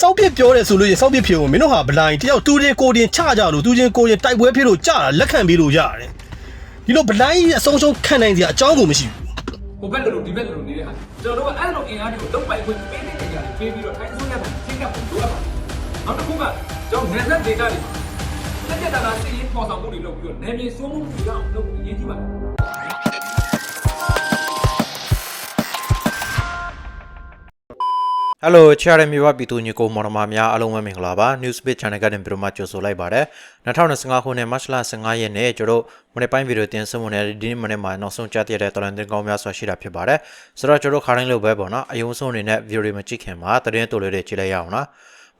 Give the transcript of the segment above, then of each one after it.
စောက်ပြစ်ပြောတယ်ဆိုလို့ရင်စောက်ပြစ်ဖြစ်ဦးမင်းတို့ဟာဘလိုင်းတယောက်တူချင်းကိုချင်းချကြလို့တူချင်းကိုချင်းတိုက်ပွဲဖြစ်လို့ကြာတာလက်ခံပြီးလို့ရတယ်ဒီလိုဘလိုင်းအဆုံးရှုံးခံနိုင်စရာအကြောင်းကိုမရှိဘူးဟိုဘက်လိုလိုဒီဘက်လိုလိုနေတဲ့ဟာကျွန်တော်တို့ကအဲ့လိုအင်အားတွေကိုလုံးပိုက်ခွင့်ပေးနေတဲ့နေရာတွေပေးပြီးတော့ထိုင်းဆိုးရမှာချင်းကပ်ဖို့လိုအပ်ပါတယ်နောက်တစ်ခုကကျွန်တော်နယ်စပ်ဒေသတွေမှာတက်တက်တာတာစီးရင်ပေါ်ဆောင်မှုတွေလုပ်ပြီးတော့နယ်မြေစိုးမှုတွေရအောင်လုပ်ပြီးရင်းကြည့်ပါလားဟယ် လိုချာရမီဝပီတူညီကိုမော်ရမများအားလုံးပဲမင်္ဂလာပါ Newsbit Channel ကနေပြီးတော့မှကြိုဆိုလိုက်ပါတယ်2025ခုနှစ်မတ်လ15ရက်နေ့ကျွန်တော်မနေ့ပိုင်းဗီဒီယိုတင်ဆက်မှုနဲ့ဒီနေ့မနေ့မှာနောက်ဆုံးကြားသိရတဲ့တော်လန်တင်ကောင်းများစွာရှိတာဖြစ်ပါတယ်ဆိုတော့ကျွန်တော်ခါတိုင်းလိုပဲပေါ့နော်အယုံဆုံးအနေနဲ့ဗီဒီယိုတွေမကြည့်ခင်မှာသတင်းတိုလေးတွေကြည့်လိုက်ရအောင်နော်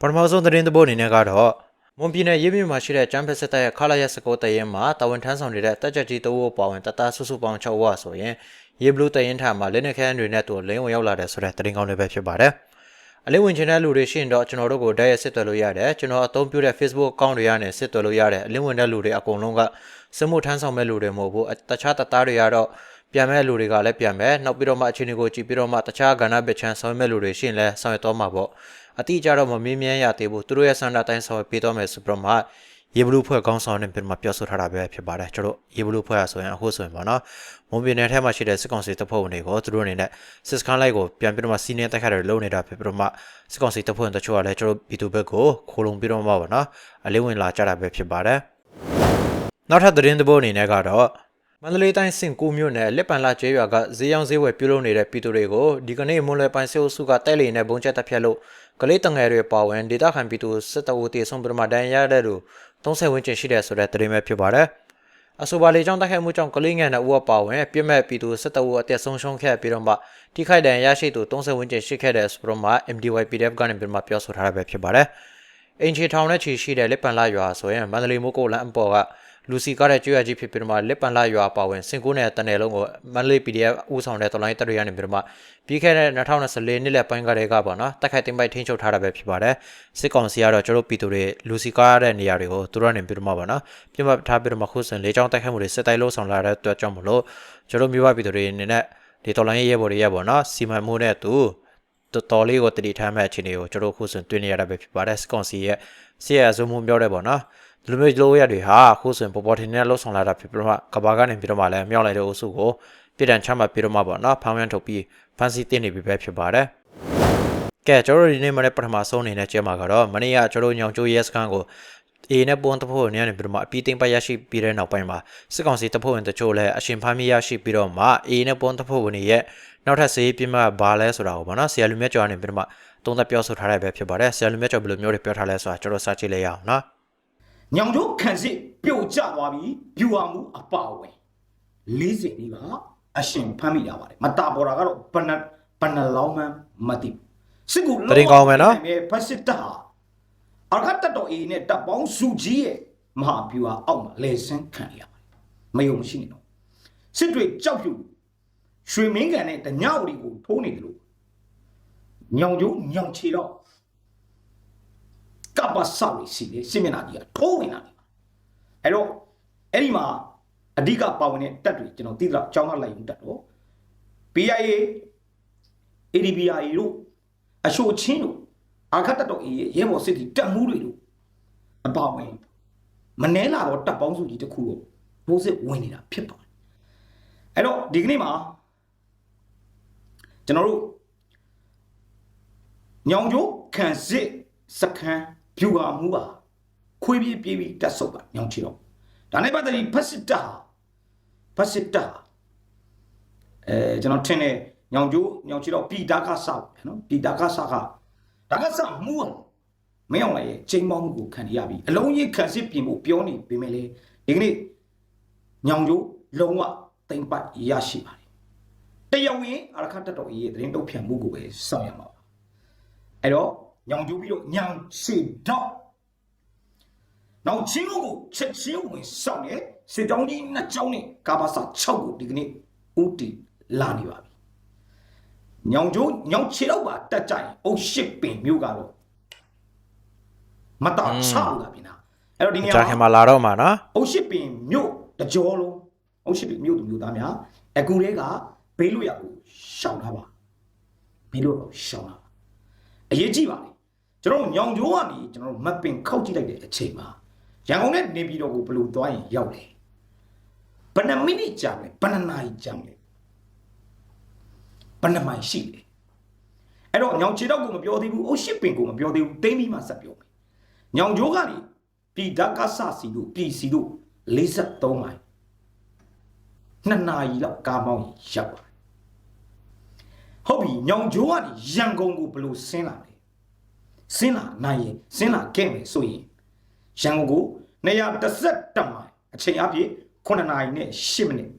ပထမဆုံးသတင်းသဘောအနေနဲ့ကတော့မွန်ပြည်နယ်ရေးမြို့မှာရှိတဲ့ကျန်းဖက်စစ်တပ်ရဲ့ခလာရက်စကိုတရင်မှာတာဝန်ထမ်းဆောင်နေတဲ့တက်ကြကြီးတဝို့ပါဝင်တတဆူဆူပေါင်း6ဝဆိုရင်ရေဘလူးတရင်ထမှာလက်နက်ခဲတွေနဲ့တူလင်းဝင်ရောက်လာတယ်ဆိုတဲ့သတင်းကောင်းလေးပဲဖြစ်ပါတယ် အလေးဝင်ချင်တဲ့လူတွေရှိရင်တော့ကျွန်တော်တို့ကိုတိုက်ရိုက်ဆက်သွယ်လို့ရတယ်ကျွန်တော်အသုံးပြုတဲ့ Facebook account တွေကနေဆက်သွယ်လို့ရတယ်အလေးဝင်တဲ့လူတွေအကုန်လုံးကစမှုထမ်းဆောင်မဲ့လူတွေမဟုတ်ဘူးတခြားတသားတွေကတော့ပြန်မဲ့လူတွေကလည်းပြန်မဲ့နောက်ပြီးတော့မှအချိန်တွေကိုကြည့်ပြီးတော့မှတခြားကဏ္ဍဘက်ချမ်းဆောင်မဲ့လူတွေရှိရင်လည်းဆောင်ရွက်တော့မှာပေါ့အတိအကျတော့မမင်းမြန်းရသေးဘူးသူတို့ရဲ့စံတာတိုင်းဆောင်ရွက်ပေးတော့မယ်ဆိုပြီးတော့မှ ရေဘလူးဖွဲ့ကောင်းဆောင်နေပြီးမှပြောဆိုထားတာပဲဖြစ်ပါတယ်ကျွန်တော်ရေဘလူးဖွဲ့ရဆိုရင်အခုဆိုရင်ပေါ့နော်မွန်ပြည်နယ်ထဲမှာရှိတဲ့စစ်ကောင်စီတပ်ဖွဲ့ဝင်တွေကိုသူတို့အနေနဲ့စစ်စခန်းလိုက်ကိုပြန်ပြီးတော့မှစီးနေတက်ခါတွေလုပ်နေတာဖြစ်ပြီးတော့မှစစ်ကောင်စီတပ်ဖွဲ့ဝင်တချို့ကလည်းကျွန်တော်ပြည်သူဘက်ကိုခိုးလုံပြီးတော့မှပေါ့နော်အလေးဝင်လာကြတာပဲဖြစ်ပါတယ်နောက်ထပ်သတင်းသဘောအနေနဲ့ကတော့မန္တလေးတိုင်းစင်ကူမြို့နယ်လက်ပံလာကျေးရွာကဈေးရောင်းဈေးဝယ်ပြုလုပ်နေတဲ့ပြည်သူတွေကိုဒီကနေ့မွန်လွယ်ပိုင်းစေအုပ်စုကတိုက်လေနဲ့ဘုံချက်တပ်ဖြတ်လို့ကလေးတငယ်တွေပါဝင်ဒေတာခံပြည်သူစစ်တပ်ဦးတေဆုံးပြမဒဏ်ရတဲ့လူ 30ဝန်းကျင်ရှိတယ်ဆိုတဲ့သတင်းပဲဖြစ်ပါတယ်အဆိုပါလေကြောင့်တိုက်ခိုက်မှုကြောင့်ကလေးငယ်နဲ့ဦးအပါဝင်ပြစ်မဲ့ပြည်သူစစ်တပ်ဦးအသက်ဆုံးရှုံးခဲ့ပြီးတော့မှထိခိုက်ဒဏ်ရရှိသူ30ဝန်းကျင်ရှိခဲ့တဲ့ဆိုတော့မှ MDY PDF ကနေပြီးမှပြောဆိုထားတာပဲဖြစ်ပါတယ် အင်ချီထောင်နဲ့ချီရှိတဲ့လက်ပံလာရွာဆိုရင်မန္တလေးမိုးကုတ်လမ်းအပေါ်ကလူစီကားတဲ့ကျွေးရကြီးဖြစ်ပြီးတော့မှလက်ပံလာရွာပါဝင်စင်ကိုနဲ့တနယ်လုံးကိုမန္တလေး PDF ဦးဆောင်တဲ့တော်လိုင်းတပ်တွေကနေပြီးတော့မှပြီးခဲ့တဲ့2024နှစ်လက်ပိုင်းကတည်းကပေါ့နော်တက်ခိုက်တင်ပိုက်ထိန်းချုပ်ထားတာပဲဖြစ်ပါတယ်စစ်ကောင်စီကတော့ကျတို့ပြည်သူတွေလူစီကားတဲ့နေရာတွေကိုသူတို့ကနေပြီးတော့မှပေါ့နော်ပြတ်မှတ်ထားပြီးတော့မှခုစင်လေးချောင်းတိုက်ခိုက်မှုတွေစစ်တိုက်လို့ဆောင်လာတဲ့အတွက်ကြောင့်မလို့ကျတို့မြို့ပပြည်သူတွေအနေနဲ့ဒီတော်လိုင်းရဲဘော်တွေရပေါ့နော်စီမံမှုနဲ့အ တူတော်တော်လေးကိုတတိထားမဲ့အခြေအနေကိုကျတို့ခုစင်တွေ့နေရတာပဲဖြစ်ပါတယ်စစ်ကောင်စီရဲ့ဆီရအစုံမှုပြောတယ်ပေါ့နော်ဒီလိုမျိုးလိုရတွေဟာအခုဆိုရင်ပေါ်ပေါ်ထင်ထင်လှုပ်ဆောင်လာတာဖြစ်ပြီးတော့မှကဘာကနေပြီးတော့မှလည်းမြောက်လိုက်တဲ့အုပ်စုကိုပြည်တံချမှတ်ပြီးတော့မှပေါ့နော်ဖောင်းရမ်းထုတ်ပြီးဖန်စီတင်နေပြီပဲဖြစ်ပါတယ်ကဲကျွန်တော်တို့ဒီနေ့မနေ့ပထမဆုံးအနေနဲ့ကျဲမှာကတော့မနေ့ကကျွန်တော်ညောင်ကျိုးရဲစခန်းကို အေနဲ့ပွန်တဖို့နေနေပြီးတော့မှအပြီးသိမ့်ပတ်ရရှိပြီးတဲ့နောက်ပိုင်းမှာစစ်ကောင်စီတဖို့ဝင်တချို့လည်းအရှင်ဖမ်းမိရရှိပြီးတော့မှအေနဲ့ပွန်တဖို့ဝင်ရဲ့နောက်ထပ်စေးပြင်းမှဘာလဲဆိုတာကိုပေါ့နော်ဆရာလူမြတ်ကျော်ကနေပြီးတော့မှသုံးသပ်ပြောဆိုထားရပဲဖြစ်ပါတယ်ဆရာလူမြတ်ကျော်ဘယ်လိုမျိုးတွေပြောထားလဲဆိုတာကျွန်တော်စကြည့်လိုက်ရအောင်နော်ညောင်တို့ခံစစ်ပြုတ်ကျသွားပြီပြူဟာမှုအပါဝင်40ဒီကအရှင်ဖမ်းမိရပါတယ်မတာပေါ်တာကတော့ဘဏ္ဍဘဏ္ဍလောင်းမှန်းမသိဘူးစစ်ကူတရင်ကောင်းမယ်နော်ဖက်စစ်တပ်ဟာ အရခတ်တတော်အေနဲ့တပ်ပေါင်းစုကြီးရဲ့မဟာပြူဟာအောက်မှာလဲဆန်းခံရပါတယ်မယုံမရှိနေတော့စစ်တွေကြောက်ဖြူရွှေမင်းကန်နဲ့တညဝရီကိုထိုးနေတယ်လို့ညောင်ကျိုးညောင်ချီတော့ကပ္ပဆောက်စီလေစစ်မျက်နှာကြီးကထိုးဝင်လာတယ်အဲ့တော့အဲ့ဒီမှာအဓိကပါဝင်တဲ့တက်တွေကျွန်တော်သိတော့အကြောင်းကလိုက်ရင်တက်တော့ BIA ADBIA တို့အရှိုချင်းတို့ အာခတ်တက်တော်အေးရဲ့ရဲဘော်စစ်တီတက်မှုတွေတို့အပါဝင်မနှဲလာတော့တက်ပေါင်းစုကြီးတစ်ခုကိုဘိုးစစ်ဝင်နေတာဖြစ်ပါတယ်အဲ့တော့ဒီကနေ့မှာကျွန်တော်တို့ညောင်ကျိုးခံစစ်စခန်းဖြူဟာမှုပါခွေးပြေးပြေးပြီးတက်ဆုပ်ပါညောင်ချီတော့ဒါနဲ့ပတ်သက်ပြီးဖက်စစ်တာဖက်စစ်တာအဲကျွန်တော်ထင်တယ်ညောင်ကျိုးညောင်ချီတော့ပြည်တာကဆောက်နော်ပြည်တာကဆောက်က ဒါကဆောက်မှုဟာမင်းအောင်လိုက်ရဲ့ချိန်ပေါင်းမှုကိုခံရပြီအလုံးကြီးခံစစ်ပြင်ဖို့ပြောနေပေမဲ့လေဒီကနေ့ညောင်ကျိုးလုံးဝတိမ်ပတ်ရရှိပါတယ်တရားဝင်အရခတ်တတော်ရဲ့သတင်းတုတ်ဖြန့်မှုကိုပဲစောင့်ရမှာပါအဲ့တော့ညောင်ကျူးပြီးတော့ညောင်စီတော့နောက်ချင်းကိုချက်ချင်းဝင်ဆောင်နေစစ်တောင်းကြီးနှစ်ကြောင်းနဲ့ကာဘာစာ6ကိုဒီကနေ့ဦးတီလာနေပါပြီ ညောင်ကျိုးညောင်ချီတော့ပါတက်ကြရင်အုတ်ရှစ်ပင်မြို့ကတော့မတာချောက်လာပြီနာအဲ့တော့ဒီနေရာကြာခင်မှာလာတော့မှာနော်အုတ်ရှစ်ပင်မြို့တကြောလုံးအုတ်ရှစ်ပင်မြို့သူမြို့သားများအခုလေးကဘေးလွတ်ရကိုရှောင်ထားပါဘေးလွတ်ကိုရှောင်ထားပါအရေးကြီးပါလေကျွန်တော်တို့ညောင်ကျိုးကနေကျွန်တော်တို့မပင်ခောက်ကြည့်လိုက်တဲ့အချိန်မှာရန်ကုန်နဲ့နေပြည်တော်ကိုဘယ်လိုသွားရင်ရောက်လဲဘယ်နှမိနစ်ကြာမလဲဘယ်နှနာရီကြာမလဲ ဘယ်နှမိုင်ရှိလဲအဲ့တော့ညောင်ခြေတော့ကိုမပြောသေးဘူးအုတ်ရှစ်ပင်ကိုမပြောသေးဘူးတိမ့်ပြီးမှဆက်ပြောမယ်ညောင်ကျိုးကနေပြည်ဓာတ်ကဆစီတို့ပြည်စီတို့53မိုင်နှစ်နာရီလောက်ကားမောင်းရောက်ပါတယ်ဟုတ်ပြီညောင်ကျိုးကနေရန်ကုန်ကိုဘယ်လိုဆင်းလာလဲစင်းလာနိုင်ရင်စင်းလာခဲ့မယ်ဆိုရင်ရန်ကုန်ကို217မိုင်အချိန်အပြည့်9နာရီနဲ့10မိနစ်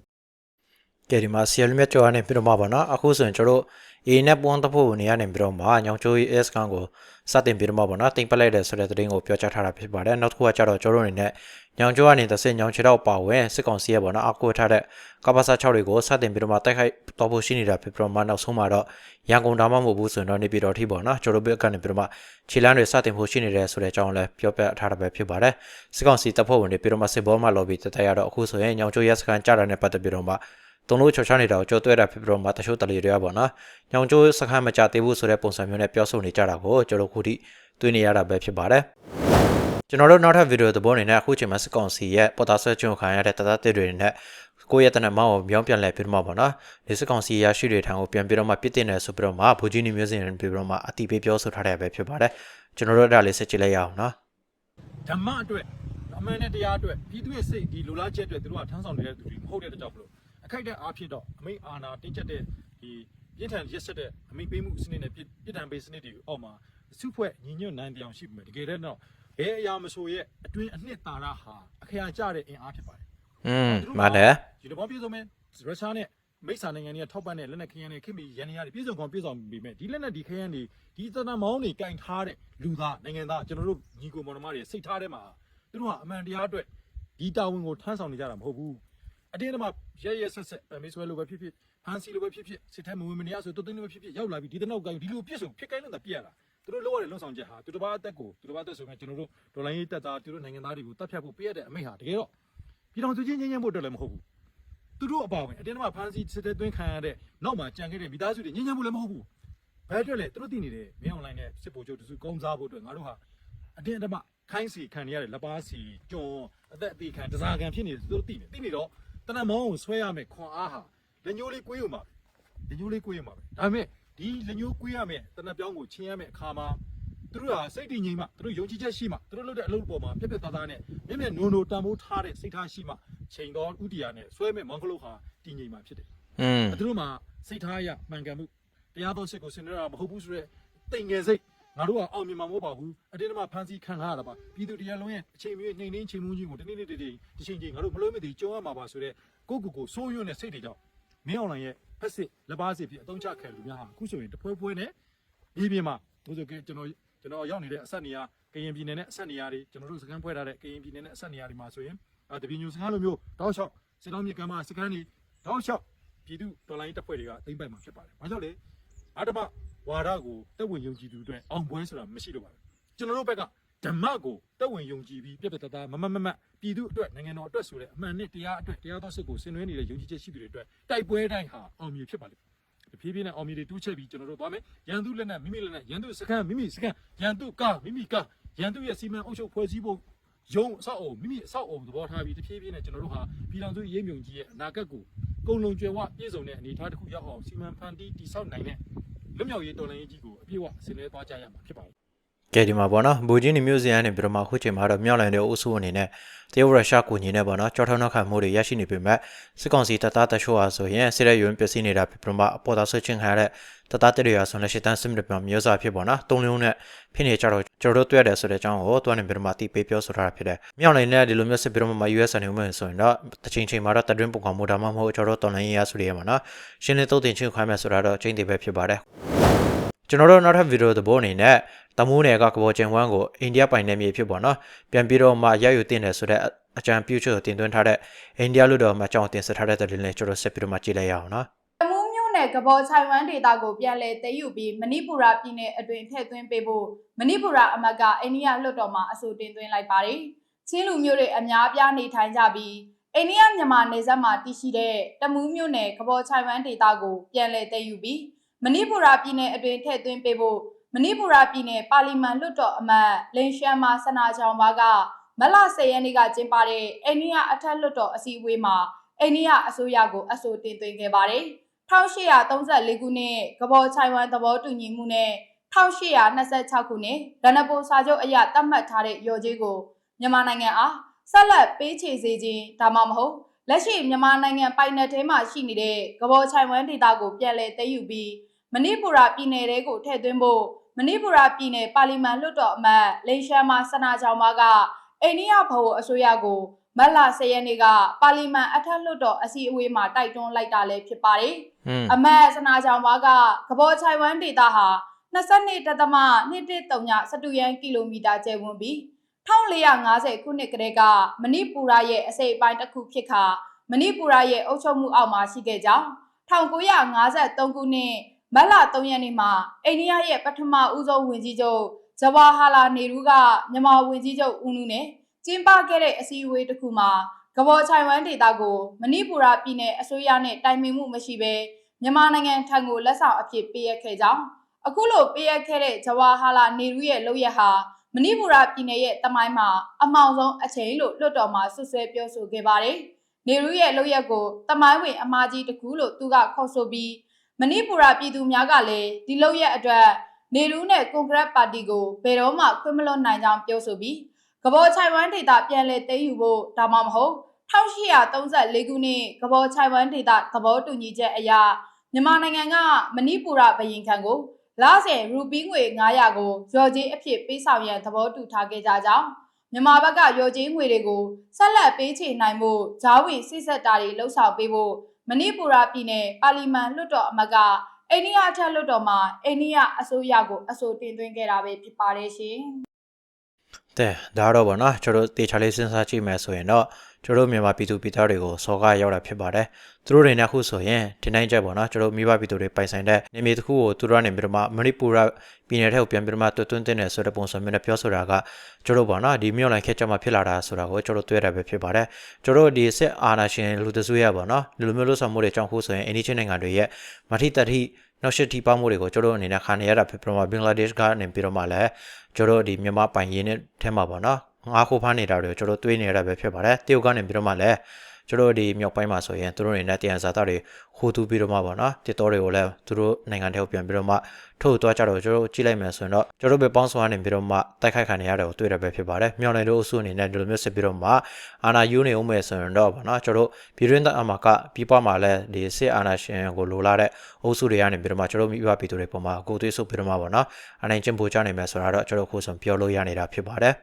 ကဲဒီမှာဆီယယ်လူမြတ်ကျော်ကနေပြီးတော့မှပါနော်အခုဆိုရင်ကျွန်တော်တို့ A နဲ့ပွန်းတဖို့နေရနေပြီးတော့မှညောင်ချိုး S ကန်ကိုစတင်ပြီးတော့မှပါနော်တင်ပလိုက်တဲ့ဆိုတဲ့သတင်းကိုပြောကြားထားတာဖြစ်ပါတယ်နောက်တစ်ခုကကျတော့ကျွန်တော်တို့အနေနဲ့ညောင်ချိုးကနေတစ်ဆင့်ညောင်ချေတော့ပါဝင်စစ်ကောင်စီရဲ့ပေါ့နော်အကူထားတဲ့ကပ္ပစာ6တွေကိုစတင်ပြီးတော့မှတိုက်ခိုက်တော်ဖို့ရှိနေတာဖြစ်ပြီးတော့မှနောက်ဆုံးမှာတော့ရန်ကုန်ဒါမှမဟုတ်ဘူးဆိုရင်တော့နေပြည်တော်ထိပေါ့နော်ကျွန်တော်တို့ဘက်ကနေပြီးတော့မှခြေလမ်းတွေစတင်ဖို့ရှိနေတယ်ဆိုတဲ့အကြောင်းလည်းပြောပြထားတာပဲဖြစ်ပါတယ်စစ်ကောင်စီတပ်ဖွဲ့ဝင်တွေပြီးတော့မှစစ်ဘောမှလော်ဘီတတရတော့အခုဆိုရင်ညောင်ချိုးရက်စကန်ကြတာနဲ့ပတ်သက်ပြီးတော့မှ တုံလို့ချော်ချနေတာကိုကြောတွဲတာဖြစ်ပြီးတော့မှတချို့တလီတွေကပေါ့နော်။ညောင်ကျိုးစခန်းမကြသေးဘူးဆိုတဲ့ပုံစံမျိုးနဲ့ပြောဆိုနေကြတာကိုကျွန်တော်ခုထိတွေ့နေရတာပဲဖြစ်ပါတယ်။ကျွန်တော်တို့နောက်ထပ်ဗီဒီယိုသဘောအနေနဲ့အခုချိန်မှာစကောင်စီရဲ့ပေါ်တာဆွဲကျွန်းခံရတဲ့တသက်တွေနဲ့ကိုယ့်ရဲ့တနက်မောင်းကိုမြောင်းပြန်လဲပြီးတော့မှပေါ့နော်။ဒီစကောင်စီရရှိတွေထံကိုပြန်ပြီးတော့မှပြစ်တင်နေဆိုပြီးတော့မှဘူဂျီနီမျိုးစင်ပြီးတော့မှအတိပေးပြောဆိုထားတဲ့ပဲဖြစ်ပါတယ်။ကျွန်တော်တို့အဲ့ဒါလေးဆက်ကြည့်လိုက်ရအောင်နော်။ဓမ္မအတွက်အမှန်နဲ့တရားအတွက်ပြည်သူရဲ့စိတ်ဒီလိုလားချက်အတွက်သူတို့ကထမ်းဆောင်နေတဲ့သူတွေမဟုတ်တဲ့အတွက်ကြောင့်မလို့ အခိုက်အတန့်အားဖြင့်တော့အမိန့်အာဏာတင်းကျပ်တဲ့ဒီပြင်းထန်ရက်ဆက်တဲ့အမိန့်ပေးမှုစနစ်နဲ့ပြည်ပြည်ထန်ပေးစနစ်တွေအောက်မှာစုဖွဲ့ညီညွတ်နိုင်တဲ့အောင်ရှိပြီတကယ်တော့ဘယ်အရာမဆိုရဲ့အတွင်းအနှစ်သာရဟာအခရာကျတဲ့အင်အားဖြစ်ပါတယ်อืมမှန်တယ်ဒီလိုပေါင်းပြည့်စုံမဲ့ရုရှားနဲ့မိတ်ဆာနိုင်ငံတွေကထောက်ပံ့တဲ့လက်နက်ခရမ်းတွေခင်မီရန်နေရတွေပြည့်စုံကောင်ပြည့်စုံပြီမဲ့ဒီလက်နက်ဒီခရမ်းတွေဒီသနာမောင်းတွေကင်ထားတဲ့လူသားနိုင်ငံသားကျွန်တော်တို့ညီကိုမောင်နှမတွေစိတ်ထားထဲမှာသူတို့ကအမှန်တရားအတွက်ဒီတာဝန်ကိုထမ်းဆောင်နေကြတာမဟုတ်ဘူး အတင်းအဓမ္မရဲရဲဆက်ဆက်အမေဆွဲလိုပဲဖြစ်ဖြစ်ဖန်စီလိုပဲဖြစ်ဖြစ်စစ်ထဲမဝင်မနေရဆိုတုတ်သိန်းလိုပဲဖြစ်ဖြစ်ရောက်လာပြီဒီတနောက်ကဒီလိုပြည့်စုံဖြစ်ကိုင်းလို့ပြရတာသူတို့လောက်ရတဲ့လွန်ဆောင်ချက်ဟာသူတို့ဘာအသက်ကိုသူတို့ဘာအသက်ဆိုရင်ကျွန်တော်တို့ဒေါ်လာရေးတက်တာသူတို့နိုင်ငံသားတွေကိုတပ်ဖြတ်ဖို့ပေးရတဲ့အမိန့်ဟာတကယ်တော့ပြည်တော်စုချင်းချင်းချင်းဖို့အတွက်လည်းမဟုတ်ဘူးသူတို့အပါဝင်အတင်းအဓမ္မဖမ်းဆီးစစ်တဲ့သွင်းခံရတဲ့နောက်မှာကြံခဲ့တဲ့မိသားစုတွေညဉ့်ညံ့ဖို့လည်းမဟုတ်ဘူးဘယ်အတွက်လဲသူတို့သိနေတယ်မင်းအွန်လိုင်းနဲ့စစ်ဗိုလ်ချုပ်တစုကုန်းစားဖို့အတွက်ငါတို့ဟာအတင်းအဓမ္မခိုင်းစီခံရတဲ့လက်ပါစီကျွန်းအသက်အသေးခံတစားခံဖြစ်နေတယ်သူတို့သိနေသိနေတော့ တနတ်မောင်းကိုဆွဲရမယ်ခွန်အားဟာလက်ညိုးလေးကွေးရမှာပဲလက်ညိုးလေးကွေးရမှာပဲဒါပေမဲ့ဒီလက်ညိုးကွေးရမယ်တနတ်ပြောင်းကိုချင်းရမယ်အခါမှာသူတို့ဟာစိတ်တည်ငြိမ်မှသူတို့ယုံကြည်ချက်ရှိမှသူတို့လုပ်တဲ့အလုပ်ပေါ်မှာပြက်ပြက်သားသားနဲ့မျက်မျက်နိုးနိုးတန်ဖိုးထားတဲ့စိတ်ထားရှိမှချိန်တော်ဥတီယာနဲ့ဆွဲမဲ့မောင်ကလုတ်ဟာတည်ငြိမ်မှဖြစ်တယ်อืมသူတို့မှာစိတ်ထားရမှန်ကန်မှုတရားတော်စစ်ကိုဆင်နွှဲတာမဟုတ်ဘူးဆိုတော့တိမ်ငယ်စိတ် ငါတို့ကအောင်မြင်မှာမဟုတ်ပါဘူးအတင်းအဓမ္မဖန်ဆီးခံရတာပါပြည်သူတရားလုံးရဲ့အချိန်မျိုးနှိမ်နှင်းချိန်မှုကြီးကိုတနေ့နေ့တည်းတည်းတစ်ချိန်ချိန်ငါတို့မလို့မသိကြုံရမှာပါဆိုတော့ကိုယ့်ကိုယ်ကိုစိုးရွံ့တဲ့စိတ်တွေကြောင့်မင်းအွန်လိုင်းရဲ့ဖက်စစ်လက်ပါစစ်ဖြစ်အသုံးချခံလူများဟာအခုဆိုရင်တပွဲပွဲနဲ့ဒီပြင်မှာတို့ဆိုကကျွန်တော်ကျွန်တော်ရောက်နေတဲ့အဆက်နေရကရင်ပြည်နယ်နဲ့အဆက်နေရတွေကျွန်တော်တို့စကန်ဖွဲထားတဲ့ကရင်ပြည်နယ်နဲ့အဆက်နေရတွေမှာဆိုရင်အာတပင်းညူစကန်လိုမျိုးတောက်လျှောက်စစ်တောင်းမြစ်ကမ်းမှာစကန်တွေတောက်လျှောက်ပြည်သူတော်လိုင်းတပ်ဖွဲ့တွေကသိမ့်ပိုက်မှာဖြစ်ပါတယ်။ဘာကြောင့်လဲ။အတ္တမ ဝါဒကိုတက်ဝင်ယုံကြည်သူအတွက်အောင်ပွဲဆိုတာမရှိတော့ပါဘူး။ကျွန်တော်တို့ဘက်ကဓမ္မကိုတက်ဝင်ယုံကြည်ပြီးပြက်ပြက်တသားမမမမပြည်သူအတွက်နိုင်ငံတော်အတွက်ဆိုတဲ့အမှန်နဲ့တရားအတွက်တရားတော်စစ်ကိုဆင်နွှဲနေတဲ့ယုံကြည်ချက်ရှိသူတွေအတွက်တိုက်ပွဲတိုင်းဟာအောင်မြင်ဖြစ်ပါလိမ့်မယ်။တဖြည်းဖြည်းနဲ့အောင်မြင်တွေတူးချက်ပြီးကျွန်တော်တို့သွားမယ်။ရန်သူလက်နဲ့မိမိလက်နဲ့ရန်သူစခန်းမိမိစခန်းရန်သူကမိမိကရန်သူရဲ့စီမံအုပ်ချုပ်ဖွဲ့စည်းဖို့ယုံအဆောက်အုံမိမိအဆောက်အုံသဘောထားပြီးတဖြည်းဖြည်းနဲ့ကျွန်တော်တို့ဟာပြည်တော်စုရေးမြုံကြီးရဲ့အနာဂတ်ကိုကုံလုံးကျွယ်ဝပြည့်စုံတဲ့အနေအထားတစ်ခုရောက်အောင်စီမံဖန်တီးတည်ဆောက်နိုင်တဲ့ လွတ်မြောက်ရေးတော်လှန်ရေးကြီးကိုအပြည့်အဝဆင်နွှဲသွားကြရမှာဖြစ်ပါတယ်ကဲဒီမှာပေါ့နော်ဘူဂျီနီမျိုးစင်ကနေပြီးတော့မှအခုချိန်မှာတော့မြောက်လိုင်းတဲ့အုပ်စုအနေနဲ့တရုတ်ရုရှားကိုညီနေပေါ့နော်ကြောထောင်းနောက်ခံမှုတွေရရှိနေပေမဲ့စစ်ကောင်စီတပ်သားတချို့ဟာဆိုရင်စစ်ရဲရုံပျက်စီးနေတာဖြစ်ပြီးတော့မှအပေါ်သားဆွချင်းခံရတဲ့ တပ်သားတွေရာဆိုရင်ရှစ်တန်းစစ်မြစ်ပြောမျိုးစားဖြစ်ပေါ့နော်တုံးလုံးနဲ့ဖြစ်နေကြတော့ကျွန်တော်တို့တွေ့ရတယ်ဆိုတဲ့အကြောင်းကိုတွန်းနေပြီးတော့မှတီးပေးပြောဆိုထားတာဖြစ်တယ်မြောက်လိုင်းနဲ့ဒီလိုမျိုးစစ်ပြီးတော့မှ US အနေနဲ့ဆိုရင်တော့တချိန်ချိန်မှာတော့တတွင်းပုံကောင်မူဒါမှမဟုတ်ကျွန်တော်တို့တော်လိုင်းရေးရဆိုရမှာနော်ရှင်းနေတုတ်တင်ချင်းခိုင်းမယ်ဆိုတာတော့အချိန်တည်းပဲဖြစ်ပါတယ်ကျွန်တော်တို့နောက်ထပ်ဗီဒီယိုသဘောအနေနဲ့တမိုးနယ်ကကဘောကျင်ဝမ်ကိုအိန္ဒိယပိုင်နယ်မြေဖြစ်ပေါ့နော်ပြန်ပြီးတော့မှရယူတင်တယ်ဆိုတဲ့အကြံပြုချက်ကိုတင်သွင်းထားတဲ့အိန္ဒိယလူတော်မှာအကြောင်းတင်ဆက်ထားတဲ့တဲ့လေးကျွန်တော်ဆက်ပြီးတော့မှကြည့်လိုက်ရအောင်နော် တမူးမျိုးနယ်ကဘောချိုင်ဝမ်ဒေတာကိုပြန်လည်သိမ်းယူပြီးမဏိပူရပြည်နယ်အတွင်းထည့်သွင်းပေးဖို့မဏိပူရအမတ်ကအိန္ဒိယလွှတ်တော်မှာအဆိုတင်သွင်းလိုက်ပါတယ်။ချင်းလူမျိုးတွေအများပြားနေထိုင်ကြပြီးအိန္ဒိယမြန်မာနယ်စပ်မှာတည်ရှိတဲ့တမူးမျိုးနယ်ကဘောချိုင်ဝမ်ဒေတာကိုပြန်လည်သိမ်းယူပြီးမဏိပူရပြည်နယ်အတွင်းထည့်သွင်းပေးဖို့မမဏိပူရပြည်နယ်ပါလီမန်လွှတ်တော်အမတ်လင်ရှမ်းမာစနာချောင်ဘာကမလ10ရက်နေ့ကကျင်းပတဲ့အိန္ဒိယအထက်လွှတ်တော်အစည်းအဝေးမှာအိန္ဒိယအစိုးရကိုအဆိုတင်သွင်းခဲ့ပါတယ် 1834ခုနှစ်ကဘောချိုင်ဝမ်သဘောတူညီမှုနဲ့1826ခုနှစ်ရနပိုစာချုပ်အရသတ်မှတ်ထားတဲ့ရော်ကြီးကိုမြန်မာနိုင်ငံအားဆက်လက်ပေးချေစေခြင်းဒါမှမဟုတ်လက်ရှိမြန်မာနိုင်ငံပိုင်နယ်ထဲမှာရှိနေတဲ့ကဘောချိုင်ဝမ်ဒေသကိုပြန်လည်သိမ်းယူပြီးမဏိပူရပြည်နယ်တဲကိုထည့်သွင်းဖို့မဏိပူရပြည်နယ်ပါလီမန်လွှတ်တော်အမတ်လိန်ရှမ်းမာစနာချောင်မကအိန္ဒိယဘဝအစိုးရကို မတ်လ10ရက်နေ့ကပါလီမန်အထက်လွှတ်တော်အစည်းအဝေးမှာတိုက်တွန်းလိုက်တာလည်းဖြစ်ပါတယ်อืมအမတ်စနာချောင်ဘာကကဘောချိုင်ဝမ်ဒေတာဟာ22တသမ1.3စတူရန်ကီလိုမီတာကျယ်ဝန်းပြီး1450ခုနှစ်ကတည်းကမဏိပူရရဲ့အစိပ်အပိုင်းတစ်ခုဖြစ်ခါမဏိပူရရဲ့အုပ်ချုပ်မှုအောက်မှာရှိခဲ့ကြောင်း1953ခုနှစ်မတ်လ3ရက်နေ့မှာအိန္ဒိယရဲ့ပထမဦးဆုံးဝင်ကြီးချုပ်ဂျဝါဟာလာနေရူးကမြန်မာဝင်ကြီးချုပ်ဦးနုနဲ့ ကျင်းပခဲ့တဲ့အစည်းအဝေးတစ်ခုမှာကဘောချိုင်ဝမ်ဒေတာကိုမဏိပူရပြည်နယ်အစိုးရနဲ့တိုင်ပင်မှုမရှိဘဲမြန်မာနိုင်ငံထံကိုလက်ဆောင်အဖြစ်ပေးအပ်ခဲ့ကြောင်းအခုလိုပေးအပ်ခဲ့တဲ့ဂျဝါဟာလာနေရူရဲ့လုပ်ရက်ဟာမဏိပူရပြည်နယ်ရဲ့တမိုင်းမှာအမောင်ဆုံးအချိန်လို့လွှတ်တော်မှာဆွဆွဲပြောဆိုခဲ့ပါတယ်။နေရူရဲ့လုပ်ရက်ကိုတမိုင်းဝင်အမားကြီးတစ်ခုလို့သူကခေါ်ဆိုပြီးမဏိပူရပြည်သူများကလည်းဒီလုပ်ရက်အတွက်နေရူနဲ့ကွန်ဂရက်ပါတီကိုဘယ်တော့မှခွင့်မလွှတ်နိုင်ကြောင်းပြောဆိုပြီး ကဘောချိုင်ဝမ်ဒေတာပြန်လည်သိမ်းယူဖို့ဒါမှမဟုတ်1834ခုနှစ်ကဘောချိုင်ဝမ်ဒေတာသဘောတူညီချက်အရမြန်မာနိုင်ငံကမဏိပူရဘရင်ခံကိုလာဆယ်ရူပီးငွေ900ကိုရော်ကြီးအဖြစ်ပေးဆောင်ရန်သဘောတူထားခဲ့ကြကြောင်းမြန်မာဘက်ကရော်ကြီးငွေတွေကိုဆက်လက်ပေးချေနိုင်ဖို့ဂျားဝင်စစ်ဆက်တာတွေလှုပ်ဆောင်ပေးဖို့မဏိပူရပြည်နယ်ပါလီမန်လွှတ်တော်အမတ်ကအိန္ဒိယအထက်လွှတ်တော်မှာအိန္ဒိယအစိုးရကိုအဆိုတင်သွင်းခဲ့တာပဲဖြစ်ပါတယ်ရှင်။ တဲ့ဒါတော့ဗောနော်ကျွန်တော်တို့တေချာလေးစဉ်းစားကြည့်မယ်ဆိုရင်တော့ကျွန်တော်တို့မြန်မာပြည်သူပြည်သားတွေကိုစော်ကားရောက်တာဖြစ်ပါတယ်သူတို့တွေနဲ့အခုဆိုရင်ဒီနိုင်ချက်ဗောနော်ကျွန်တော်တို့မိဘပြည်သူတွေပိုင်ဆိုင်တဲ့နေမြေတစ်ခုကိုသူတို့ကနေပြီးတော့မှမဏိပူရပြည်နယ်ထဲကိုပြန်ပြီးတော့မှတွတ်တွန်းတင်တယ်ဆိုတဲ့ပုံစံမျိုးနဲ့ပြောဆိုတာကကျွန်တော်တို့ဗောနော်ဒီမြို့လိုက်ခက်ချက်မှဖြစ်လာတာဆိုတာကိုကျွန်တော်တို့တွေ့ရတာပဲဖြစ်ပါတယ်ကျွန်တော်တို့ဒီစစ်အာဏာရှင်လူတစုရဗောနော်ဒီလိုမျိုးလို့ဆောင်မှုတွေကြောင့်ခုဆိုရင်အိန္ဒိချင်းနိုင်ငံတွေရဲ့မထိတတိ နောက်ရှစ်ထိပါမှုတွေကိုကျွန်တော်တို့အနေနဲ့ခံနေရတာဖြစ်ပြီးတော့မှဘင်္ဂလားဒေ့ရှ်ကနေပြီးတော့မှလည်းကျွန်တော်တို့ဒီမြန်မာပိုင်ရင်းနဲ့ထဲမှာပေါ့နော်ငါးခုဖားနေတာတွေကိုကျွန်တော်တွေးနေရတာပဲဖြစ်ပါတယ်တရုတ်ကနေပြီးတော့မှလည်း ကျွန်တော်ဒီမြောက်ပိုင်းမှာဆိုရင်သူတို့တွေနဲ့တရားစာသားတွေဟိုတူပြီးတော့မှပေါ့နော်တစ်တော်တွေကိုလည်းသူတို့နိုင်ငံထဲကိုပြန်ပြီးတော့မှထုတ်သွားကြတော့ကျွန်တော်ကြည့်လိုက်မယ်ဆိုရင်တော့ကျွန်တော်ပဲပေါင်းစွာနေပြီးတော့မှတိုက်ခိုက်ခံနေရတယ်ကိုတွေ့ရပဲဖြစ်ပါတယ်မြောက်နိုင်တို့အစုအနေနဲ့ဒီလိုမျိုးစစ်ပြီးတော့မှအာနာယူနေဦးမယ်ဆိုရင်တော့ပေါ့နော်ကျွန်တော်ပြည်တွင်းသားအမှာကပြီးပွားမှာလည်းဒီစစ်အာဏာရှင်ကိုလိုလားတဲ့အုပ်စုတွေကနေပြီးတော့မှကျွန်တော်မိဘပြည်သူတွေပုံမှာကိုသွေးဆုပ်ပြီးတော့မှပေါ့နော်အနိုင်ကျင့်ပို့ကြနိုင်မယ်ဆိုတာတော့ကျွန်တော်ခုဆုံးပြောလို့ရနေတာဖြစ်ပါတယ်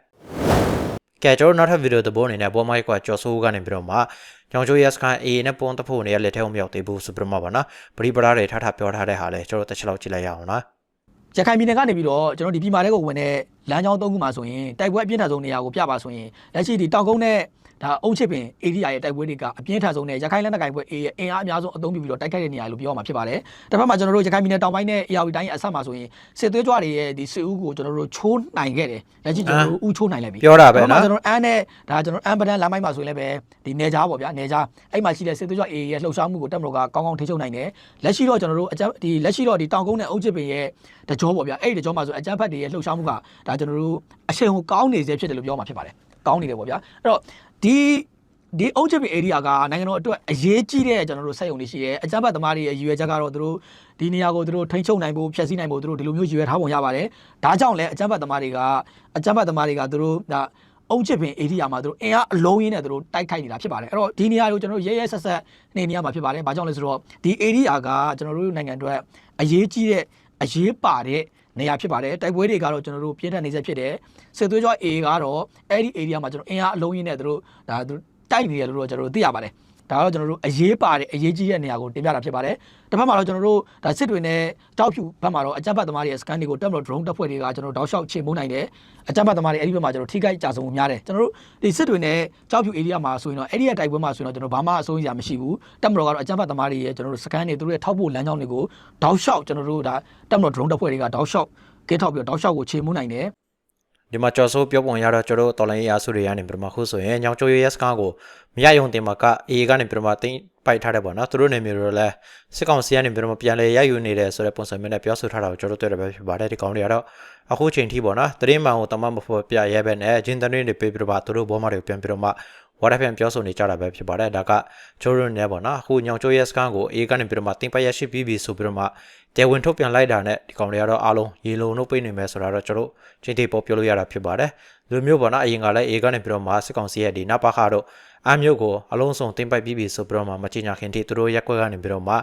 ကဲကျွန်တော်နောက်ထပ်ဗီဒီယိုတစ်ပုဒ်အနေနဲ့ပေါ်မိုက်ကွာကျော်ဆိုးကနေပြီးတော့မှကျောင်းချိုရက်စကန် A နဲ့ပုံတဖို့နေရလက်ထဲကိုမြောက်သေးဘူးဆိုပြီးတော့မှပါနော်ပရိပရာတွေထထပြောထားတဲ့ဟာလဲကျွန်တော်တစ်ချက်လောက်ကြည့်လိုက်ရအောင်နော်ရခိုင်ပြည်နယ်ကနေပြီးတော့ကျွန်တော်ဒီပြည်မာတဲ့ကိုဝင်တဲ့လမ်းကြောင်းသုံးခုမှာဆိုရင်တိုက်ပွဲအပြင်းထန်ဆုံးနေရာကိုပြပါဆိုရင်လက်ရှိဒီတောင်ကုန်းနဲ့ ဒါအုံချစ်ပင် area ရဲ့တိုက်ပွဲတွေကအပြင်းထန်ဆုံးနဲ့ရခိုင်လက်နက်ကိုင်ပွဲ A ရဲ့အင်အားအများဆုံးအသုံးပြုပြီးတော့တိုက်ခိုက်တဲ့နေရာလို့ပြောရမှာဖြစ်ပါတယ်။တစ်ဖက်မှာကျွန်တော်တို့ရခိုင်ပြည်နယ်တောင်ပိုင်းနဲ့ AR တိုင်းရဲ့အဆက်မှာဆိုရင်စစ်သွေးကြွတွေရဲ့ဒီစစ်ဦးကိုကျွန်တော်တို့ချိုးနိုင်ခဲ့တယ်။လက်ရှိကျွန်တော်တို့ဦးချိုးနိုင်လိုက်ပြီ။ပြောတာပဲအဲ့မှာနော်ကျွန်တော်တို့အန်းနဲ့ဒါကျွန်တော်အန်းပဒန်လမ်းပိုင်းမှာဆိုရင်လည်းပဲဒီနေကြားပေါ့ဗျာနေကြားအဲ့မှာရှိတဲ့စစ်သွေးကြွ AA ရဲ့လှုပ်ရှားမှုကိုတက်မလို့ကကောင်းကောင်းထိချုပ်နိုင်တယ်လက်ရှိတော့ကျွန်တော်တို့အကြမ်းဒီလက်ရှိတော့ဒီတောင်ကုန်းနဲ့အုတ်ချစ်ပင်ရဲ့တကြောပေါ့ဗျာအဲ့ဒီတကြောမှာဆိုအကြမ်းဖက်တွေရဲ့လှုပ်ရှားမှုကဒါကျွန်တော်တို့အချိန်ကိုကောင်းနေစေဖြစ်တယ်လို့ပြောမှာဖြစ်ပါတယ်ကောင်းနေတယ်ပေါ့ဗျာအဲ့တော့ ဒီဒီအုတ်ချစ်ပင် area ကနိုင်ငံတော်အတွက်အရေးကြီးတဲ့ကျွန်တော်တို့စက်ရုံတွေရှိတယ်အကြမ်းဖက်သမားတွေရဲ့ရည်ရွယ်ချက်ကတော့သူတို့ဒီနေရာကိုသူတို့ထိန်းချုပ်နိုင်ဖို့ဖျက်ဆီးနိုင်ဖို့သူတို့ဒီလိုမျိုးရည်ရွယ်ထားပုံရပါတယ်ဒါကြောင့်လည်းအကြမ်းဖက်သမားတွေကအကြမ်းဖက်သမားတွေကသူတို့ဒါအုံချစ်ပင် area မှာသူတို့အင်အားအလုံးရင်းနဲ့သူတို့တိုက်ခိုက်နေတာဖြစ်ပါတယ်အဲ့တော့ဒီနေရာကိုကျွန်တော်တို့ရဲရဲဆက်ဆက်နေနေရမှာဖြစ်ပါတယ်ဘာကြောင့်လဲဆိုတော့ဒီ area ကကျွန်တော်တို့နိုင်ငံအတွက်အရေးကြီးတဲ့အရေးပါတဲ့ နေရာဖြစ်ပါတယ်တိုက်ပွဲတွေကတော့ကျွန်တော်တို့ပြင်းထန်နေစေဖြစ်တယ်စစ်သွေးကြွ A ကတော့အဲ့ဒီ area မှာကျွန်တော်အင်အားအလုံးရင်းနဲ့သူတို့ဒါသူတိုက်နေတယ်လို့တော့ကျွန်တော်တို့သိရပါတယ် ဒါကတော့ကျွန်တော်တို့အရေးပါတဲ့အရေးကြီးတဲ့နေရာကိုတင်ပြတာဖြစ်ပါတယ်တစ်ဖက်မှာတော့ကျွန်တော်တို့ဒါစစ်တွေနဲ့တောက်ဖြူဘက်မှာတော့အကြမ်းဖက်သမားတွေရဲ့စကန်တွေကိုတက်မလို့ drone တပ်ဖွဲ့တွေကကျွန်တော်တို့တောက်လျှောက်ချေမှုန်းနိုင်တယ်အကြမ်းဖက်သမားတွေအဲ့ဒီဘက်မှာကျွန်တော်ထိခိုက်ကြဆုံးမှုများတယ်ကျွန်တော်တို့ဒီစစ်တွေနဲ့တောက်ဖြူ area မှာဆိုရင်တော့အဲ့ဒီရဲ့တိုက်ပွဲမှာဆိုရင်တော့ကျွန်တော်ဘာမှအစိုးရမရှိဘူးတက်မလို့ကတော့အကြမ်းဖက်သမားတွေရဲ့ကျွန်တော်တို့စကန်တွေသူတို့ရဲ့ထောက်ဖို့လမ်းကြောင်းတွေကိုတောက်လျှောက်ကျွန်တော်တို့ဒါတက်မလို့ drone တပ်ဖွဲ့တွေကတောက်လျှောက်ကဲထောက်ပြီးတော့တောက်လျှောက်ကိုချေမှုန်းနိုင်တယ် ဒီမှာကြော်ဆိုးပြောပုံရတော့ကျွန်တော်တို့တော်လိုင်းရေးအားစုတွေကနေပြမခုဆိုရင်ညောင်ချိုရဲစကားကိုမရယုံတင်မှာကအေကနေပြမတင်ပိုက်ထားတယ်ပေါ့နော်သူတို့နေမျိုးတွေလည်းစစ်ကောင်စီကနေပြမပြန်လဲရယူနေတယ်ဆိုတဲ့ပုံစံမျိုးနဲ့ပြောဆိုထားတာကိုကျွန်တော်တို့တွေ့ရပဲဖြစ်ပါတယ်ဒီကောင်တွေကတော့အခုချိန်ထိပေါ့နော်တရင်မှန်ကိုတမမဖို့ပြရဲပဲနဲ့ဂျင်းတန်းတွေပေးပြပါသူတို့ဘောမတွေပြန်ပြတော့မှဝါရဖန်ပြောဆိုနေကြတာပဲဖြစ်ပါတယ်ဒါကကျိုးရုံနဲ့ပေါ့နော်အခုညောင်ချိုရဲစကားကိုအေကနေပြမတင်ပိုက်ရရှိပြီးပြီဆိုပြီးတော့မှ တဲဝင်ထုတ်ပြန်လိုက်တာနဲ့ဒီကောင်တွေကတော့အားလုံးရေလုံးတို့ပြနေမယ်ဆိုတာတော့ကျွန်တော်ချင်းတီပေါ်ပြောလို့ရတာဖြစ်ပါတယ်လူမျိုးပေါ့နော်အရင်ကလည်းအေကနေပြီးတော့မှစစ်ကောင်စီရဲ့ဒီနပါခါတော့အမျိုးကိုအလုံးစုံတင်ပိုက်ပြီးပြီဆိုပြီးတော့မှမချညာခင်တီသူတို့ရက်ကွက်ကနေပြီးတော့မှ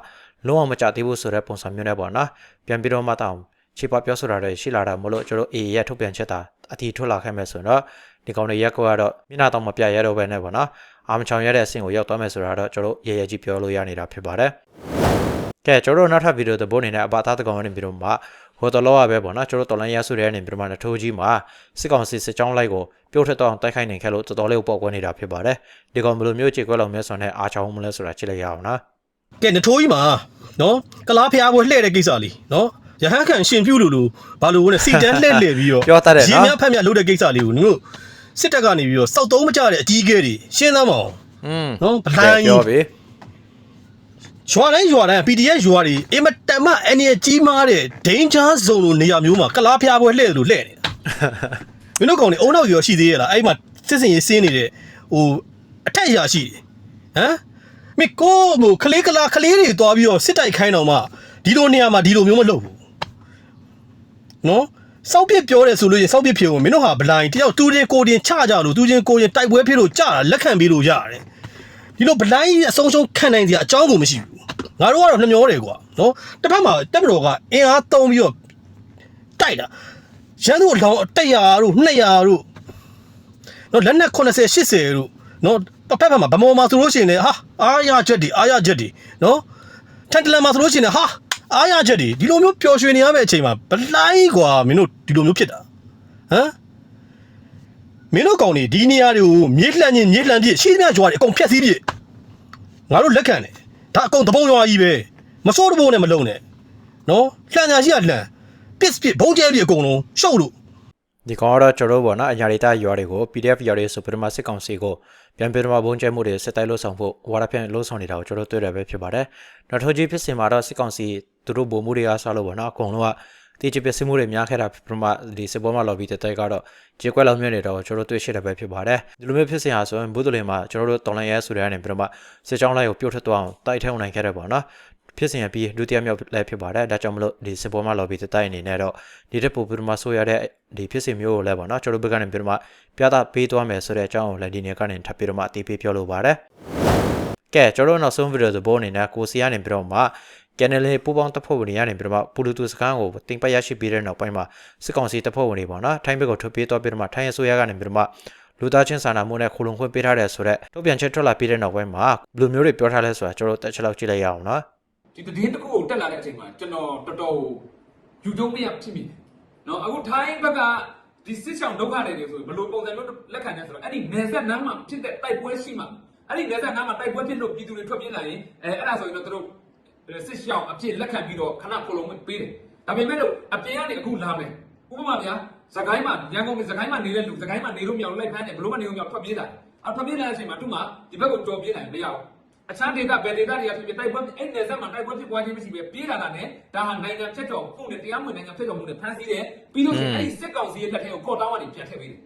လုံးဝမကြသေးဘူးဆိုတဲ့ပုံစံမျိုးနဲ့ပေါ့နော်ပြန်ပြီးတော့မှတောင်းချေပပြောဆိုတာတွေရှိလာတာမလို့ကျွန်တော်အေရဲ့ထုတ်ပြန်ချက်တာအတီထွက်လာခဲ့မယ်ဆိုတော့ဒီကောင်တွေရက်ကွက်ကတော့မျက်နှာတော့မပြရတော့ဘဲနဲ့ပေါ့နော်အာမချောင်ရတဲ့အဆင့်ကိုရောက်သွားမယ်ဆိုတာတော့ကျွန်တော်ရေရေကြီးပြောလို့ရနေတာဖြစ်ပါတယ် ကဲကျွန်တော်နောက်ထပ်ဗီဒီယိုသဘောအနေနဲ့အပါသားတကောင်ကနေပြီးတော့မှဟိုတလောရပဲပေါ့နော်ကျွန်တော်တော်လိုင်းရဆုတဲ့အနေပြီးတော့မှနထိုးကြီးမှာစစ်ကောင်စီစစ်ကြောင်းလိုက်ကိုပြုတ်ထက်တော့တိုက်ခိုက်နေခဲ့လို့တော်တော်လေးပေါ့ကွဲနေတာဖြစ်ပါတယ်ဒီကောင်ဘယ်လိုမျိုးခြေကွက်လောက်မျိုးဆိုတဲ့အားချောင်းမလဲဆိုတာကြည့်လိုက်ရအောင်နော်ကဲနထိုးကြီးမှာနော်ကလားဖျားပွဲလှည့်တဲ့ကိစ္စလေးနော်ရဟန်းခံရှင်ပြုလို့လို့ဘာလို့လဲစီတန်းလှည့်လှည့်ပြီးတော့ပြောတတ်တယ်နော်ရေမြဖက်မြလုပ်တဲ့ကိစ္စလေးကိုနင်တို့စစ်တပ်ကနေပြီးတော့စောက်သုံးမကြတဲ့အကြီးအကဲတွေရှင်းသမ်းမအောင်อืมနော်ဗလိုင်းပြောပြီ ရွာတိုင်းရွာတိုင်း PDF ရွာတွေအင်မတန်မှအနေနဲ့ကြီးမားတဲ့ danger zone လိုနေရာမျိုးမှာကလားဖျားပွဲလှည့်လို့လှည့်နေတာမင်းတို့ကောင်တွေအုံနောက်ရောရှိသေးရဲ့လားအဲ့မှာစစ်စင်ရေးစင်းနေတဲ့ဟိုအထက်ရာရှိတယ်ဟမ်မင်းကိုဟိုကလေးကလားကလေးတွေသွားပြီးတော့စစ်တိုက်ခိုင်းတော့မှဒီလိုနေရာမှာဒီလိုမျိုးမလုပ်ဘူးနော်စောက်ပြစ်ပြောတယ်ဆိုလို့ရင်စောက်ပြစ်ဖြစ်ဝင်မင်းတို့ဟာဘလိုင်းတယောက်တူချင်းကိုတင်ချကြလို့တူချင်းကိုရင်တိုက်ပွဲဖြစ်လို့ကြတာလက်ခံပြီးလို့ရတယ် ဒီလိုဘလိုင်းအဆုံးရှုံးခံနိုင်စရာအကြောင်းကိုမရှိဘူးငါတို့ကတော့နှမျောတယ်ကွာနော်တစ်ဖက်မှာတက်မတော်ကအင်အားသုံးပြီးတော့တိုက်တာရန်သူလောင်100တို့200တို့နော်လက်နက်80 80တို့နော်တစ်ဖက်မှာဗမောမှာဆိုလို့ရှိရင်လည်းဟာအားရချက်တွေအားရချက်တွေနော်ထန်တလန်မှာဆိုလို့ရှိရင်လည်းဟာအားရချက်တွေဒီလိုမျိုးပျော်ရွှင်နေရမယ့်အချိန်မှာဘလိုင်းကွာမင်းတို့ဒီလိုမျိုးဖြစ်တာဟမ် မင်းတို့ကောင်တွေဒီနေရာတွေကိုမြေလှန်ချင်းမြေလှန်ပြစ်ရှိသမျှကြွားတွေအကုန်ဖျက်ဆီးပြစ်ငါတို့လက်ခံတယ်ဒါအကုန်တပုံရွာကြီးပဲမစိုးတပုံနဲ့မလုံနဲ့နော်လှန်ညာရှိကလှန်ပစ်ပစ်ဘုံကျဲပြစ်အကုန်လုံးရှုပ်လို့ဒီကောင်ကတော့ကျွန်တော်တို့ပေါ့နော်အညာဒေတာရွာတွေကို PDF ရွာတွေဆိုပြီးတော့မှစစ်ကောင်စီကိုပြန်ပြီးတော့မှဘုံကျဲမှုတွေစစ်တိုက်လို့ဆောင်ဖို့ဝါရဖြန့်လို့ဆောင်နေတာကိုကျွန်တော်တို့တွေ့ရပဲဖြစ်ပါတယ်။နောက်ထိုးကြီးဖြစ်စင်မှာတော့စစ်ကောင်စီသူတို့ဗိုလ်မှုတွေကဆလို့ပေါ့နော်အကုန်လုံးက တီချပစ်စမှုတွေများခဲ့တာဖြစ်ပြီးမှဒီစစ်ပွဲမှာ lobby တဲ့တိုက်ကတော့ကြေကွက်လောက်မြင့်နေတော့ကျွန်တော်တို့တွေ့ရှိတယ်ပဲဖြစ်ပါတယ်။ဒီလိုမျိုးဖြစ်စင်ဟာဆိုရင်ဘုဒ္ဓလင်မှာကျွန်တော်တို့တော်လိုင်းရဲဆိုတဲ့အနေနဲ့ပြီးတော့မှစစ်ကြောင်းလိုက်ကိုပြုတ်ထွက်သွားအောင်တိုက်ထဲဝင်နိုင်ခဲ့တယ်ပေါ့နော်။ဖြစ်စဉ်ရပြီးဒုတိယမြောက်လည်းဖြစ်ပါတယ်ဒါကြောင့်မလို့ဒီစစ်ပွဲမှာ lobby တိုက်အနေနဲ့တော့ဒီတက်ပို့ပြီးတော့မှဆိုရတဲ့ဒီဖြစ်စဉ်မျိုးကိုလည်းပေါ့နော်ကျွန်တော်တို့ဘက်ကနေပြီးတော့မှပြသပေးသွားမယ်ဆိုတဲ့အကြောင်းကိုလည်းဒီနေ့ကနေထပ်ပြီးတော့မှအသေးပေးပြောလိုပါတယ်ကဲကျွန်တော်တို့နောက်ဆုံးဗီဒီယိုသဘောအနေနဲ့ကိုစီကနေပြီးတော့မှ ကယ်နယ်လေးပူပေါင်းတပ်ဖွဲ့ဝင်တွေကနေပြီးတော့မှပူလူတူစကန်ကိုတင်ပတ်ရရှိပြီးတဲ့နောက်ပိုင်းမှာစစ်ကောင်စီတပ်ဖွဲ့ဝင်တွေပေါ့နော်ထိုင်းဘက်ကိုထွက်ပြေးသွားပြီးတော့မှထိုင်းအစိုးရကနေပြီးတော့မှလူသားချင်းစာနာမှုနဲ့ခူလုံခွင့်ပေးထားတယ်ဆိုတော့ထုတ်ပြန်ချက်ထွက်လာပြီးတဲ့နောက်ပိုင်းမှာဘယ်လိုမျိုးတွေပြောထားလဲဆိုတာကျွန်တော်တို့တက်ချက်လောက်ကြည့်လိုက်ရအောင်နော်ဒီတည်င်းတစ်ခုကိုတက်လာတဲ့အချိန်မှာကျွန်တော်တော်တော်ယူကျုံမရဖြစ်မိတယ်နော်အခုထိုင်းဘက်ကဒီစစ်ဆောင်ဒုက္ခတွေတွေဆိုဘယ်လိုပုံစံမျိုးလက်ခံနေဆိုတော့အဲ့ဒီနယ်ဆက်နမ်းမှာဖြစ်တဲ့တိုက်ပွဲရှိမှာအဲ့ဒီနယ်ဆက်နမ်းမှာတိုက်ပွဲဖြစ်လို့ပြည်သူတွေထွက်ပြေးလာရင်အဲအဲ့ဒါဆိုရင်တော့သူတို့ စစ်ဆောင်အဖြစ်လက်ခံပြီးတော့ခဏခလုံးပေးတယ်ဒါပေမဲ့လို့အပြင်ကနေအခုလာမယ်ဥပမာဗျာစကိုင်းမှာရန်ကုန်မှာစကိုင်းမှာနေတဲ့လူစကိုင်းမှာနေလို့မရဘူးလိုက်ဖမ်းတယ်ဘလို့မနေလို့မရထွက်ပြေးလာအထွက်ပြေးလာတဲ့အချိန်မှာသူ့မှာဒီဘက်ကိုကြော်ပြေးလာရင်မရဘူးအခြားဒေတာဘယ်ဒေတာတွေကဖြစ်ဖြစ်တိုက်ပွဲအဲ့နယ်စပ်မှာတိုက်ပွဲဖြစ်ပွားခြင်းမရှိပဲပြေးလာတာနဲ့ဒါဟာနိုင်ငံဖြတ်ကျော်မှုနဲ့တရားမဝင်နိုင်ငံဖြတ်ကျော်မှုနဲ့ဖမ်းဆီးတယ်ပြီးလို့ရှိရင်အဲ့ဒီစစ်ကောင်စီရဲ့လက်ထဲကိုကော့တောင်းကနေပြန်ထည့်ပေးတယ်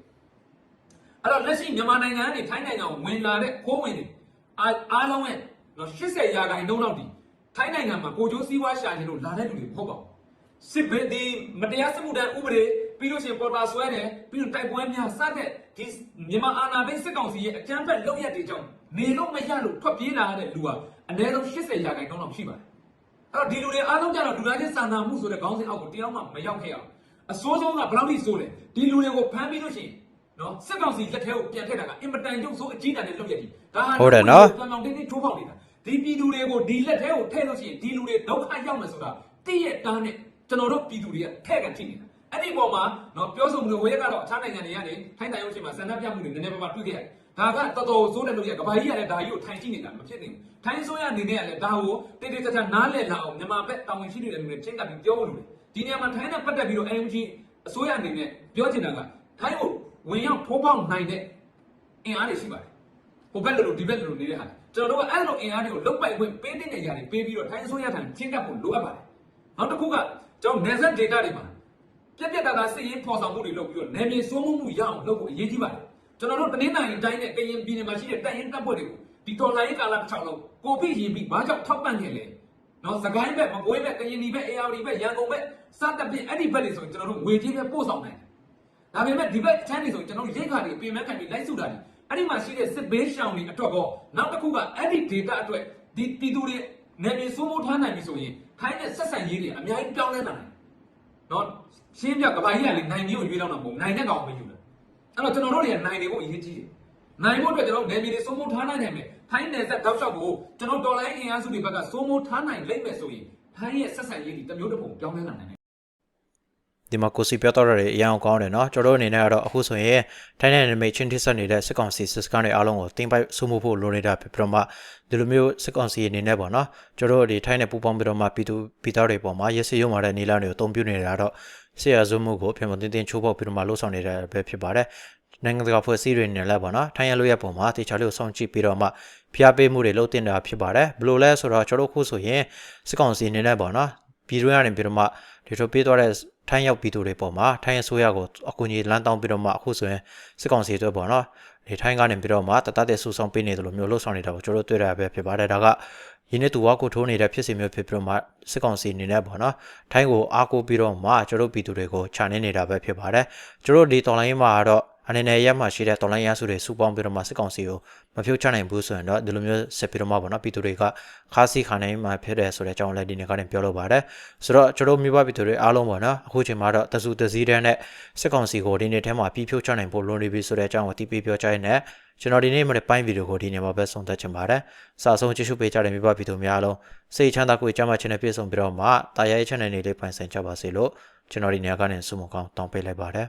အဲ့တော့လက်ရှိမြန်မာနိုင်ငံကနေထိုင်းနိုင်ငံကိုဝင်လာတဲ့ခိုးဝင်တွေအားအားလုံးရဲ့နော်80ရာခိုင်နှုန်းလောက်ဒီ ထိုင်းနိုင်ငံမှာကိုကျိုးစည်းဝါးရှာခြင်းလို့လာတဲ့လူတွေမဟုတ်ပါဘူးစစ်ဘက်ဒီမတရားစစ်မှုတမ်းဥပဒေပြီးလို့ရှိရင်ပေါ်တာဆွဲတယ်ပြီးတော့တိုက်ပွဲများစတဲ့ဒီမြန်မာအာဏာသိမ်းစစ်ကောင်စီရဲ့အကြမ်းဖက်လုပ်ရက်တွေကြောင့်နေလို့မရလို့ထွက်ပြေးလာတဲ့လူဟာအနည်းဆုံး80ရာခိုင်နှုန်းလောက်ရှိပါတယ်အဲ့တော့ဒီလူတွေအားလုံးကြတော့လူသားချင်းစာနာမှုဆိုတဲ့ခေါင်းစဉ်အောက်ကိုတရားမှမရောက်ခဲ့အောင်အစိုးဆုံးကဘယ်လောက်ထိဆိုးလဲဒီလူတွေကိုဖမ်းပြီးလို့ရှိရင်နော်စစ်ကောင်စီလက်ထဲကိုပြန်ထည့်တာကအင်မတန်ကျုပ်ဆိုးအကြီးတန်းတဲ့လုပ်ရက်ကြီးဒါဟာဟုတ်တယ်နော်ပြန်ပြန်တင်းတင်းထိုးပေါက်နေတာ ဒီပြည်သူတွေကိုဒီလက်ထဲကိုထည့်လို့ရှိရင်ဒီလူတွေဒုက္ခရောက်မယ်ဆိုတာတိရဲ့တားနဲ့ကျွန်တော်တို့ပြည်သူတွေကထည့်ကန်ကြည့်နေတာအဲ့ဒီပုံမှာနော်ပြောဆိုမှုတွေဝေရကတော့အခြားနိုင်ငံတွေကနေထိုင်းတိုင်ရုံးရှိမှာဆန္ဒပြမှုတွေနည်းနည်းပါးပါးတွေ့ခဲ့ရတယ်ဒါကတော်တော်ဆိုးတဲ့လုပ်ရကဘာကြီးကလည်းဒါကြီးကိုထိုင်ကြည့်နေတာမဖြစ်နိုင်ဘူးထိုင်းဆိုရအနေနဲ့ကလည်းဒါကိုတိတိကျကျနားလည်လာအောင်မြန်မာဘက်တာဝန်ရှိနေတဲ့လူတွေချင်းကပ်ပြီးပြောဖို့လိုတယ်ဒီနေရာမှာထိုင်းနဲ့ပတ်သက်ပြီးတော့ AMG အစိုးရအနေနဲ့ပြောချင်တာကထိုင်းကိုဝင်ရောက်ထိုးပေါက်နိုင်တဲ့အင်အားတွေရှိပါတယ်ဟိုဘက်လိုလိုဒီဘက်လိုလိုနေတဲ့ဟာ ကျွန်တော်တို့ကအဲ့လိုအင်အားတွေကိုလုတ်ပိုက်ခွင့်ပေးတဲ့နေရာတွေပေးပြီးတော့ထိုင်းအစိုးရထံချင်းကပ်ဖို့လိုအပ်ပါတယ်နောက်တစ်ခုကကျွန်တော်နယ်စပ်ဒေသတွေမှာပြက်ပြက်သားသားစစ်ရေးဖော်ဆောင်မှုတွေလုပ်ပြီးတော့နယ်မြေစိုးမိုးမှုရအောင်လုပ်ဖို့အရေးကြီးပါတယ်ကျွန်တော်တို့တနင်္သာရီတိုင်းနဲ့ကရင်ပြည်နယ်မှာရှိတဲ့တပ်ရင်းတပ်ဖွဲ့တွေကိုဒီတော်လိုင်းကာလတစ်ချောင်းလုံးကိုဖိရင်ပြီးဘာကြောင့်ထောက်ပံ့ခဲ့လဲနော်စကိုင်းဘက်မကွေးဘက်ကရင်ပြည်ဘက်အေယာဝတီဘက်ရန်ကုန်ဘက်စသဖြင့်အဲ့ဒီဘက်တွေဆိုရင်ကျွန်တော်တို့ငွေကြေးပဲပို့ဆောင်နိုင်တယ်ဒါပေမဲ့ဒီဘက်ချမ်းနေဆိုရင်ကျွန်တော်တို့ရိတ်ခါတွေပြင်မဲ့ခံပြီးလိုက်စုတာတွေ အဲ့ဒီမှာရှိတဲ့စစ်ဘေးရှောင်တွေအတွက်ကောနောက်တစ်ခုကအဲ့ဒီ data အတွက်ဒီပြည်သူတွေနယ်မြေစိုးမိုးထားနိုင်ပြီဆိုရင်ခိုင်းတဲ့ဆက်ဆံရေးတွေအများကြီးပြောင်းလဲလာတယ်။နော်ရှင်းပြကဘာကြီးကလေနိုင်မျိုးကိုရွေးလောက်တော့မဟုတ်နိုင်တဲ့ကောင်မယူတယ်။အဲ့တော့ကျွန်တော်တို့တွေကနိုင်နေဖို့အရေးကြီးတယ်။နိုင်ဖို့အတွက်ကျွန်တော်တို့နယ်မြေတွေစိုးမိုးထားနိုင်နိုင်မယ်။ခိုင်းနယ်ဆက်တောက်လျှောက်ကိုကျွန်တော်တော်လိုင်းအင်အားစုတွေဘက်ကစိုးမိုးထားနိုင်လိမ့်မယ်ဆိုရင်ခိုင်းရဲ့ဆက်ဆံရေးတွေတစ်မျိုးတစ်ပုံပြောင်းလဲလာနိုင်တယ် ဒီမှာကိုစီပြောတော့တဲ့အရန်ကောင်းတယ်နော်ကျွန်တော်တို့အနေနဲ့ကတော့အခုဆိုရင်ထိုင်းနိုင်ငံမိတ်ချင်းထိဆက်နေတဲ့စစ်ကောင်စီစစ်ကောင်တွေအားလုံးကိုတင်ပိုက်ဆုမှုဖို့လိုနေတာပြီးတော့မှဒီလိုမျိုးစစ်ကောင်စီအနေနဲ့ပေါ့နော်ကျွန်တော်တို့ဒီထိုင်းနဲ့ပူးပေါင်းပြီးတော့မှပြည်သူပြည်သားတွေပေါ်မှာရစီရုံမာတဲ့နေလတွေကိုအသုံးပြုနေတာတော့ဆရာစုမှုကိုပြန်မတင်တင်ချိုးပေါက်ပြီးတော့မှလှုပ်ဆောင်နေတာပဲဖြစ်ပါတယ်နိုင်ငံတကာဖွဲ့စည်းတွေနဲ့လည်းပေါ့နော်ထိုင်းရလို့ရပုံမှာတေချာလေးကိုစောင့်ကြည့်ပြီးတော့မှဖျားပေးမှုတွေလုပ်တင်တာဖြစ်ပါတယ်ဘလို့လဲဆိုတော့ကျွန်တော်တို့ခုဆိုရင်စစ်ကောင်စီအနေနဲ့ပေါ့နော်ပြည်တွင်းကနေပြီးတော့မှဒီလိုပေးသွားတဲ့ ထိုင်းရောက်ပြည်သူတွေပေါ်မှာထိုင်းအစိုးရကိုအကူအညီလမ်းတောင်းပြီးတော့မှအခုဆိုရင်စစ်ကောင်စီအတွက်ပေါ့နော်ဒီထိုင်းကနေပြီးတော့မှတတတဲ့ဆူဆောင်ပေးနေတယ်လို့မျိုးလှုပ်ဆောင်နေတာကိုကျွန်တော်တို့တွေ့ရပဲဖြစ်ပါတယ်ဒါကရင်းနဲ့သူဝါကိုထိုးနေတဲ့ဖြစ်စီမျိုးဖြစ်ပြီးတော့မှစစ်ကောင်စီအနေနဲ့ပေါ့နော်ထိုင်းကိုအားကိုးပြီးတော့မှကျွန်တော်တို့ပြည်သူတွေကိုခြံနေနေတာပဲဖြစ်ပါတယ်ကျွန်တော်တို့ဒီတော်လိုင်းမှာတော့ အနေနဲ့ရက်မှာရှိတဲ့တော်လိုင်းရစုတွေစူပေါင်းပြီးတော့မှစစ်ကောင်စီကိုမဖြုတ်ချနိုင်ဘူးဆိုရင်တော့ဒီလိုမျိုးဆက်ပြီးတော့မှပေါ့နော်ပြည်သူတွေကခါးစီခါနိုင်မှာဖြစ်တယ်ဆိုတဲ့အကြောင်းလည်းဒီနေ့ကနေပြောလို့ပါတယ်ဆိုတော့ကျွန်တော်မြို့ပပြည်သူတွေအားလုံးပေါ့နော်အခုချိန်မှာတော့တစုတစည်းတန်းနဲ့စစ်ကောင်စီကိုဒီနေ့ထဲမှာပြီးဖြုတ်ချနိုင်ဖို့လွန်နေပြီဆိုတဲ့အကြောင်းကိုတီးပြီးပြောကြရတဲ့ကျွန်တော်ဒီနေ့မှပိုင်းဗီဒီယိုကိုဒီနေ့မှာပဲဆုံးသက်ချင်ပါတယ်စာဆုံးကြည့်ရှုပေးကြတဲ့မြို့ပပြည်သူများအားလုံးစိတ်ချမ်းသာကိုယ်ကြမ်းမှချင်တဲ့ပြည့်စုံပြီးတော့မှတာယာရဲ့ channel လေးလေးပိုင်ဆိုင်ကြပါစေလို့ကျွန်တော်ဒီနေ့ကနေဆုမကောင်းတောင်းပေးလိုက်ပါတယ်